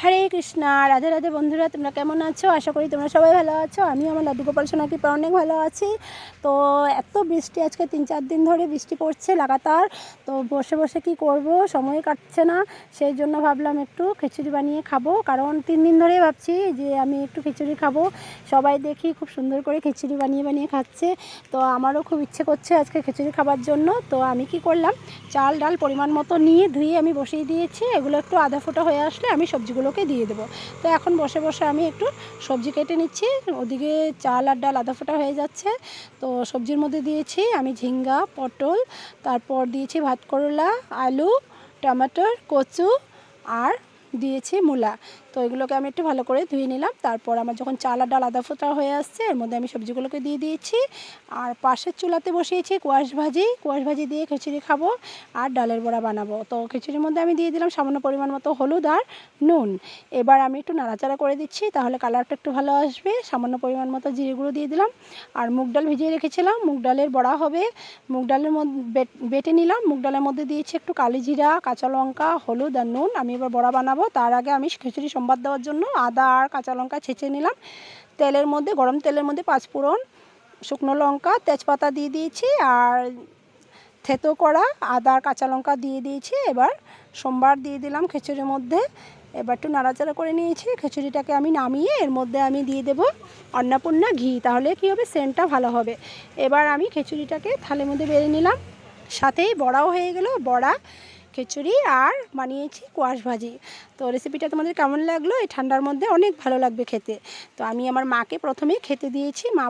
হরে কৃষ্ণা, রাধে রাধে বন্ধুরা, তোমরা কেমন আছো? আশা করি তোমরা সবাই ভালো আছো। আমি আমার লাড্ডু গোপাল সোনাকে অনেক ভালো আছি। তো এত বৃষ্টি, আজকে তিন চার দিন ধরে বৃষ্টি পড়ছে লাগাতার। তো বসে বসে কি করব? সময় কাটছে না। সেই জন্য ভাবলাম একটু খিচুড়ি বানিয়ে খাব। কারণ তিন দিন ধরেই ভাবছি যে আমি একটু খিচুড়ি খাব। সবাই দেখি খুব সুন্দর করে খিচুড়ি বানিয়ে বানিয়ে খাচ্ছে। তো আমারও খুব ইচ্ছে করছে আজকে খিচুড়ি খাবার জন্য। তো আমি কি করলাম? চাল ডাল পরিমাণ মতো নিয়ে ধুয়ে আমি বসিয়ে দিয়েছি। এগুলো একটু আধা ফোটা হয়ে আসলে আমি সবজিগুলোকে দিয়ে দেবো। তো এখন বসে বসে আমি একটু সবজি কেটে নিচ্ছি। ওদিকে চাল আর ডাল আধা ফোটা হয়ে যাচ্ছে। তো সবজির মধ্যে দিয়েছি আমি ঝিঙ্গা পটল তারপর দিয়েছি ভাত করলা আলু টমেটোর কচু আর দিয়েছি মূলা। তো এগুলোকে আমি একটু ভালো করে ধুয়ে নিলাম। তারপর আমার যখন চাল ডাল, আদা ফোটা হয়ে আসছে, এর মধ্যে আমি সবজিগুলোকে দিয়ে দিয়েছি। আর পাশের চুলাতে বসিয়েছি কোয়াশ ভাজি। কোয়াশ ভাজি দিয়ে খিচুড়ি খাব আর ডালের বড়া বানাবো। তো খিচুড়ির মধ্যে আমি দিয়ে দিলাম সামান্য পরিমাণ মতো হলুদ আর নুন। এবার আমি একটু নাড়াচাড়া করে দিচ্ছি, তাহলে কালারটা একটু ভালো আসবে। সামান্য পরিমাণ মতো জিরে গুঁড়ো দিয়ে দিলাম। আর মুগ ডাল ভিজিয়ে রেখেছিলাম। মুগ ডালের বড়া হবে। মুগ ডালের মধ্যে বেটে নিলাম। মুগ ডালের মধ্যে দিয়েছি একটু কালি জিরা, কাঁচা লঙ্কা, হলুদ আর নুন। আমি এবার বড়া বানাবো। তার আগে আমি খিচুড়ি সম্বাদ দেওয়ার জন্য আদা আর কাঁচা লঙ্কা ছেঁচে নিলাম। তেলের মধ্যে, গরম তেলের মধ্যে পাঁচফোড়ন শুকনো লঙ্কা, তেজপাতা দিয়ে দিয়েছি আর থেতো করা আদা আর কাঁচা লঙ্কা দিয়ে দিয়েছি। এবার সোমবার দিয়ে দিলাম খিচুড়ির মধ্যে। এবার একটু নাড়াচাড়া করে নিয়েছি। খিচুড়িটাকে আমি নামিয়ে এর মধ্যে আমি দিয়ে দেবো অন্নপূর্ণা ঘি, তাহলে কী হবে? সেন্টটা ভালো হবে। এবার আমি খিচুড়িটাকে থালের মধ্যে বেড়ে নিলাম। সাথেই বড়াও হয়ে গেল। বড়া খিচুড়ি আর বানিয়েছি কোয়াশ ভাজি। তো রেসিপিটা তোমাদের কেমন লাগল? এই ঠান্ডার মধ্যে অনেক ভালো লাগবে খেতে। তো আমি আমার মাকে প্রথমেই খেতে দিয়েছি, মা